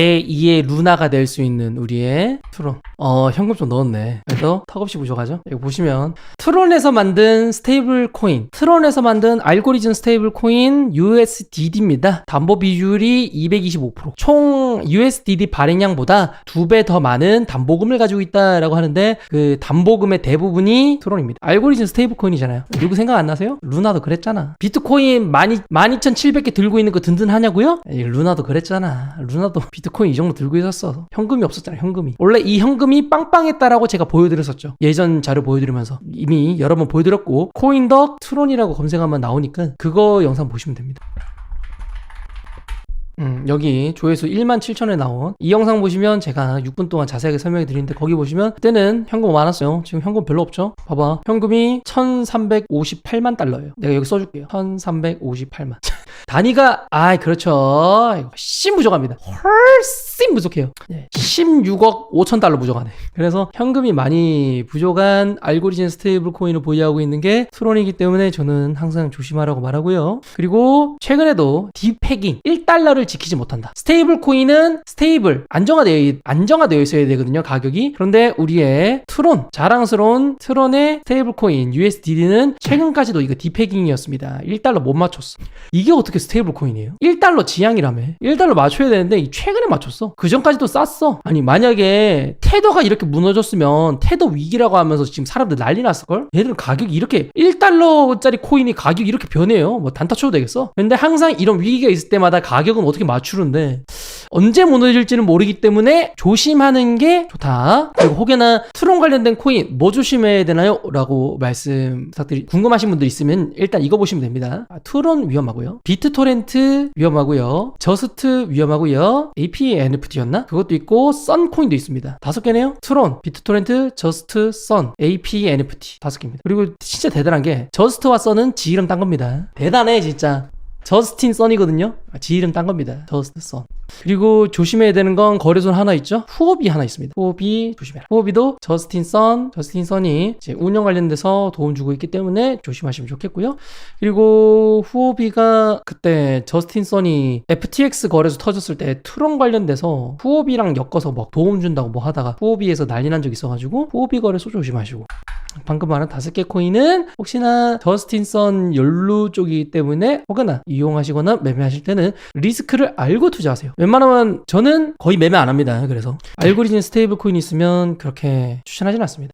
제2의 루나가 될 수 있는 우리의 트론. 어, 현금 좀 넣었네. 그래서 턱없이 부족하죠? 이거 보시면 트론에서 만든 스테이블 코인, 트론에서 만든 알고리즘 스테이블 코인 USDD입니다. 담보 비율이 225%. 총 USDD 발행량보다 두 배 더 많은 담보금을 가지고 있다라고 하는데 그 담보금의 대부분이 트론입니다. 알고리즘 스테이블 코인이잖아요. 누구 생각 안 나세요? 루나도 그랬잖아. 비트코인 12, 12,700개 들고 있는 거 든든하냐고요? 에이, 루나도 그랬잖아. 루나도 비트 코인 이 정도 들고 있었어. 현금이 없었잖아, 현금이. 원래 이 현금이 빵빵했다라고 제가 보여드렸었죠. 예전 자료 보여드리면서. 이미 여러 번 보여드렸고, 코인덕 트론이라고 검색하면 나오니까 그거 영상 보시면 됩니다. 음, 여기 조회수 1만 7천에 나온 이 영상 보시면 제가 6분 동안 자세하게 설명해 드리는데 거기 보시면 그때는 현금 많았어요. 지금 현금 별로 없죠? 봐봐. 현금이 1358만 달러예요. 내가 여기 써줄게요. 1358만. 단위가, 아 그렇죠. 훨씬 부족합니다. 훨씬 부족해요. 네, 16억 5천 달러 부족하네. 그래서 현금이 많이 부족한 알고리즘 스테이블 코인을 보유하고 있는 게 트론이기 때문에 저는 항상 조심하라고 말하고요. 그리고 최근에도 디패깅 1달러를 지키지 못한다. 스테이블 코인은 스테이블 안정화되어 안정화되어 있어야 되거든요. 가격이. 그런데 우리의 트론 자랑스러운 트론의 스테이블 코인 USDD는 최근까지도 이거 디패깅이었습니다. 1달러 못 맞췄어. 이게 어떻게 스테이블 코인이에요? 1달러 지향이라며. 1달러 맞춰야 되는데 이 최근에 맞췄어. 그 전까지도 쌌어. 아니 만약에 테더가 이렇게 무너졌으면 테더 위기라고 하면서 지금 사람들 난리 났을걸? 얘들 가격이 이렇게 1달러짜리 코인이 가격이 이렇게 변해요. 뭐 단타 쳐도 되겠어? 근데 항상 이런 위기가 있을 때마다 가격은 어떻게 맞추는데 언제 무너질지는 모르기 때문에 조심하는 게 좋다. 그리고 혹여나 트론 관련된 코인 뭐 조심해야 되나요? 라고 말씀 부탁드리 궁금하신 분들 있으면 일단 이거 보시면 됩니다. 아, 트론 위험하고요. 비트토렌트 위험하고요. 저스트 위험하고요. AP NFT였나? 그것도 있고 썬코인도 있습니다. 다섯 개네요. 트론, 비트토렌트, 저스트, 썬, AP NFT 다섯 개입니다. 그리고 진짜 대단한 게 저스트와 썬은 지 이름 딴 겁니다. 대단해 진짜. 저스틴 썬이거든요. 아, 지 이름 딴 겁니다. 저스트 썬. 그리고 조심해야 되는 건 거래소 하나 있죠. 후오비 하나 있습니다. 후오비 조심해라. 후오비도 저스틴 썬, 저스틴 썬이 이제 운영 관련돼서 도움 주고 있기 때문에 조심하시면 좋겠고요. 그리고 후오비가 그때 저스틴 썬이 FTX 거래소 터졌을 때 트론 관련돼서 후오비랑 엮어서 막 도움 준다고 뭐 하다가 후오비에서 난리 난 적 있어가지고 후오비 거래소 조심하시고 방금 말한 다섯 개 코인은 혹시나 저스틴 선 연루 쪽이기 때문에 혹여나 이용하시거나 매매하실 때는 리스크를 알고 투자하세요. 웬만하면 저는 거의 매매 안 합니다. 그래서 알고리즘 스테이블 코인 있으면 그렇게 추천하진 않습니다.